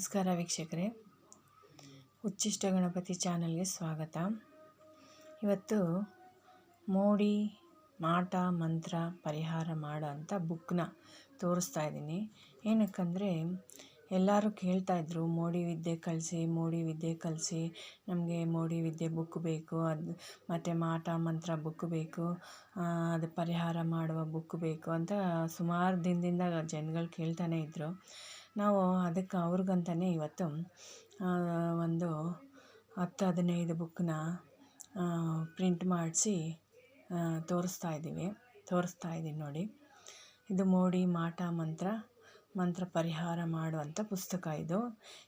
ನಮಸ್ಕಾರ ವೀಕ್ಷಕರೇ. ಉಚ್ಚಿಷ್ಟ ಗಣಪತಿ ಚಾನಲ್ಗೆ ಸ್ವಾಗತ. ಇವತ್ತು ಮೋಡಿ, ಮಾಟ, ಮಂತ್ರ ಪರಿಹಾರ ಮಾಡೋ ಅಂಥ ಬುಕ್ನ ತೋರಿಸ್ತಾ ಇದ್ದೀನಿ. ಏನಕ್ಕಂದರೆ ಎಲ್ಲರೂ ಕೇಳ್ತಾಯಿದ್ರು ಮೋಡಿ ವಿದ್ಯೆ ಕಲಿಸಿ, ಮೋಡಿ ವಿದ್ಯೆ ಕಲಿಸಿ, ನಮಗೆ ಮೋಡಿ ವಿದ್ಯೆ ಬುಕ್ ಬೇಕು, ಅದು ಮತ್ತು ಮಾಟ, ಮಂತ್ರ ಬುಕ್ ಬೇಕು ಅದು ಪರಿಹಾರ ಮಾಡುವ ಬುಕ್ ಬೇಕು ಅಂತ ಸುಮಾರು ದಿನದಿಂದ ಜನಗಳು ಕೇಳ್ತಾನೆ ಇದ್ದರು ನಾವು ಅದಕ್ಕೆ ಅವ್ರಿಗಂತಲೇ ಇವತ್ತು ಒಂದು ಹತ್ತು ಹದಿನೈದು ಬುಕ್ಕನ್ನ ಪ್ರಿಂಟ್ ಮಾಡಿಸಿ ತೋರಿಸ್ತಾ ಇದ್ದೀವಿ. ತೋರಿಸ್ತಾ ಇದ್ದೀನಿ ನೋಡಿ. ಇದು ಮೋಡಿ ಮಾಟ ಮಂತ್ರ ಮಂತ್ರ ಪರಿಹಾರ ಮಾಡುವಂಥ ಪುಸ್ತಕ ಇದು.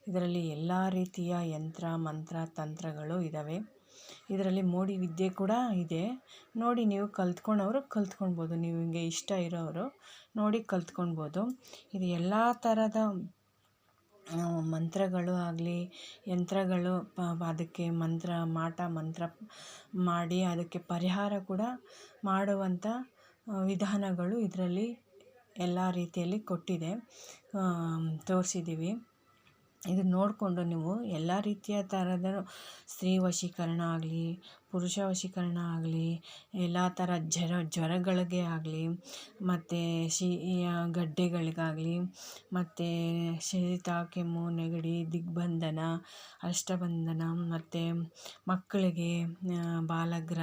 ಇದರಲ್ಲಿ ಎಲ್ಲ ರೀತಿಯ ಯಂತ್ರ, ಮಂತ್ರ, ತಂತ್ರಗಳು ಇದ್ದಾವೆ ಇದರಲ್ಲಿ ಮೋಡಿ ವಿದ್ಯೆ ಕೂಡ ಇದೆ. ನೋಡಿ ನೀವು ಕಲ್ತ್ಕೊಂಡವರು ಕಲ್ತ್ಕೊಳ್ಬೋದು. ನೀವು ಹಿಂಗೆ ಇಷ್ಟ ಇರೋರು ನೋಡಿ ಕಲ್ತ್ಕೊಳ್ಬೋದು. ಇದು ಎಲ್ಲ ಥರದ ಮಂತ್ರಗಳು ಆಗಲಿ, ಯಂತ್ರಗಳು ಅದಕ್ಕೆ ಮಂತ್ರ, ಮಾಟ, ಮಂತ್ರ ಮಾಡಿ ಅದಕ್ಕೆ ಪರಿಹಾರ ಕೂಡ ಮಾಡುವಂಥ ವಿಧಾನಗಳು ಇದರಲ್ಲಿ ಎಲ್ಲ ರೀತಿಯಲ್ಲಿ ಕೊಟ್ಟಿದೆ. ತೋರಿಸಿದ್ದೀವಿ. ಇದನ್ನ ನೋಡಿಕೊಂಡು ನೀವು ಎಲ್ಲ ರೀತಿಯ ಥರದ ಸ್ತ್ರೀ ವಶೀಕರಣ ಆಗಲಿ, ಪುರುಷ ವಶೀಕರಣ ಆಗಲಿ, ಎಲ್ಲ ಥರ ಜ್ವರ, ಜ್ವರಗಳಿಗೆ ಆಗಲಿ, ಮತ್ತು ಶಿ ಗಡ್ಡೆಗಳಿಗಾಗಲಿ, ಮತ್ತು ಶೀತ, ಕೆಮ್ಮು, ನೆಗಡಿ, ದಿಗ್ಬಂಧನ, ಅಷ್ಟಬಂಧನ, ಮತ್ತು ಮಕ್ಕಳಿಗೆ ಬಾಲಗ್ರ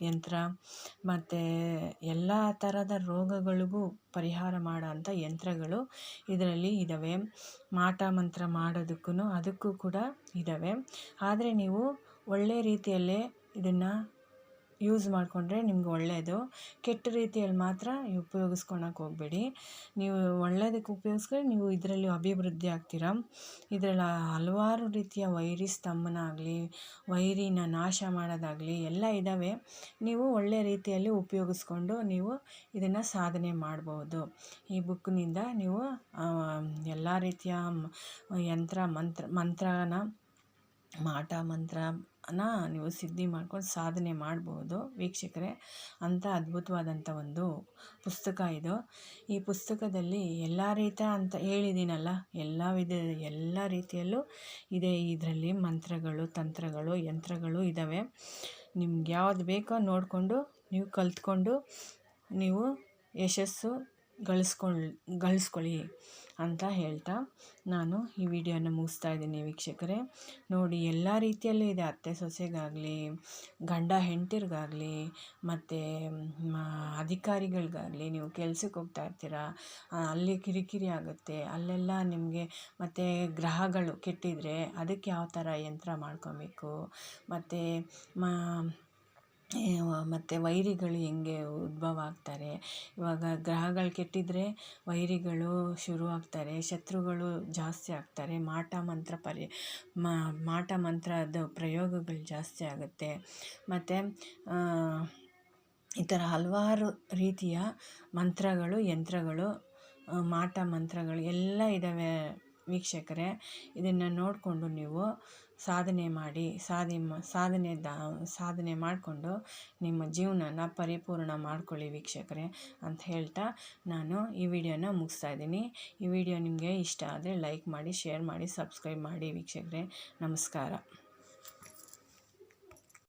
ಯಂತ್ರ ಮತ್ತು ಎಲ್ಲ ಥರದ ರೋಗಗಳಿಗೂ ಪರಿಹಾರ ಮಾಡೋಂಥ ಯಂತ್ರಗಳು ಇದರಲ್ಲಿ ಇದ್ದಾವೆ ಮಾಟ ಮಂತ್ರ ಮಾಡೋದಕ್ಕೂ ಅದಕ್ಕೂ ಕೂಡ ಇದ್ದಾವೆ ಆದರೆ ನೀವು ಒಳ್ಳೆಯ ರೀತಿಯಲ್ಲೇ ಇದನ್ನು ಯೂಸ್ ಮಾಡಿಕೊಂಡ್ರೆ ನಿಮ್ಗೆ ಒಳ್ಳೆಯದು ಕೆಟ್ಟ ರೀತಿಯಲ್ಲಿ ಮಾತ್ರ ಉಪಯೋಗಿಸ್ಕೊಳಕ್ಕೆ ಹೋಗಬೇಡಿ. ನೀವು ಒಳ್ಳೆಯದಕ್ಕೆ ಉಪಯೋಗಿಸ್ಕೊಂಡ್ರೆ ನೀವು ಇದರಲ್ಲಿ ಅಭಿವೃದ್ಧಿ ಆಗ್ತೀರ. ಇದರಲ್ಲಿ ಹಲವಾರು ರೀತಿಯ ವೈರಿ ಸ್ತಂಭನ ಆಗಲಿ, ವೈರಿನ ನಾಶ ಮಾಡೋದಾಗಲಿ ಎಲ್ಲ ಇದ್ದಾವೆ ನೀವು ಒಳ್ಳೆಯ ರೀತಿಯಲ್ಲಿ ಉಪಯೋಗಿಸ್ಕೊಂಡು ನೀವು ಇದನ್ನು ಸಾಧನೆ ಮಾಡ್ಬೋದು. ಈ ಬುಕ್ನಿಂದ ನೀವು ಎಲ್ಲ ರೀತಿಯ ಯಂತ್ರ, ಮಂತ್ರ, ಮಂತ್ರನ, ಮಾಟ ಮಂತ್ರನ ನೀವು ಸಿದ್ಧಿ ಮಾಡ್ಕೊಂಡು ಸಾಧನೆ ಮಾಡ್ಬೋದು, ವೀಕ್ಷಕರೇ. ಅಂಥ ಅದ್ಭುತವಾದಂಥ ಒಂದು ಪುಸ್ತಕ ಇದು. ಈ ಪುಸ್ತಕದಲ್ಲಿ ಎಲ್ಲ ರೀತಿಯ ಅಂತ ಹೇಳಿದ್ದೀನಲ್ಲ, ಎಲ್ಲ ವಿಧ, ಎಲ್ಲ ರೀತಿಯಲ್ಲೂ ಇದೆ. ಇದರಲ್ಲಿ ಮಂತ್ರಗಳು, ತಂತ್ರಗಳು, ಯಂತ್ರಗಳು ಇದ್ದಾವೆ ನಿಮ್ಗೆ ಯಾವ್ದು ಬೇಕೋ ನೋಡಿಕೊಂಡು, ನೀವು ಕಲ್ತ್ಕೊಂಡು, ನೀವು ಯಶಸ್ಸು ಗಳಿಸ್ಕೊಳ್ಳಿ ಗಳಿಸ್ಕೊಳ್ಳಿ ಅಂತ ಹೇಳ್ತಾ ನಾನು ಈ ವಿಡಿಯೋನ ಮುಗಿಸ್ತಾ ಇದ್ದೀನಿ ವೀಕ್ಷಕರೇ. ನೋಡಿ, ಎಲ್ಲ ರೀತಿಯಲ್ಲೂ ಇದೆ. ಅತ್ತೆ ಸೊಸೆಗಾಗಲಿ, ಗಂಡ ಹೆಂಡ್ತಿರ್ಗಾಗಲಿ, ಮತ್ತು ಅಧಿಕಾರಿಗಳಿಗಾಗಲಿ, ನೀವು ಕೆಲ್ಸಕ್ಕೆ ಹೋಗ್ತಾ ಇರ್ತೀರ ಅಲ್ಲಿ ಕಿರಿಕಿರಿ ಆಗುತ್ತೆ, ಅಲ್ಲೆಲ್ಲ ನಿಮಗೆ ಮತ್ತು ಗ್ರಹಗಳು ಕೆಟ್ಟಿದ್ರೆ ಅದಕ್ಕೆ ಯಾವ ಥರ ಯಂತ್ರ ಮಾಡ್ಕೊಬೇಕು, ಮತ್ತು ಮತ್ತು ವೈರಿಗಳು ಹೆಂಗೆ ಉದ್ಭವ ಆಗ್ತಾರೆ? ಇವಾಗ ಗ್ರಹಗಳು ಕೆಟ್ಟಿದ್ದರೆ ವೈರಿಗಳು ಶುರು ಆಗ್ತಾರೆ, ಶತ್ರುಗಳು ಜಾಸ್ತಿ ಆಗ್ತಾರೆ, ಮಾಟ ಮಂತ್ರ ಪರಿ ಮಾಟ ಮಂತ್ರದ ಪ್ರಯೋಗಗಳು ಜಾಸ್ತಿ ಆಗುತ್ತೆ. ಮತ್ತು ಈ ಥರ ಹಲವಾರು ರೀತಿಯ ಮಂತ್ರಗಳು, ಯಂತ್ರಗಳು ಮಾಟ ಮಂತ್ರಗಳು ಎಲ್ಲ ಇದ್ದಾವೆ. ವೀಕ್ಷಕರೇ, ಇದನ್ನು ನೋಡಿಕೊಂಡು ನೀವು ಸಾಧನೆ ಮಾಡಿ, ಸಾಧಿ ಸಾಧನೆ ದ, ಸಾಧನೆ ಮಾಡಿಕೊಂಡು ನಿಮ್ಮ ಜೀವನನ ಪರಿಪೂರ್ಣ ಮಾಡ್ಕೊಳ್ಳಿ ವೀಕ್ಷಕರೇ ಅಂತ ಹೇಳ್ತಾ ನಾನು ಈ ವಿಡಿಯೋನ ಮುಗಿಸ್ತಾ ಇದ್ದೀನಿ. ಈ ವಿಡಿಯೋ ನಿಮಗೆ ಇಷ್ಟ ಆದರೆ ಲೈಕ್ ಮಾಡಿ, ಶೇರ್ ಮಾಡಿ, ಸಬ್ಸ್ಕ್ರೈಬ್ ಮಾಡಿ ವೀಕ್ಷಕರೇ. ನಮಸ್ಕಾರ.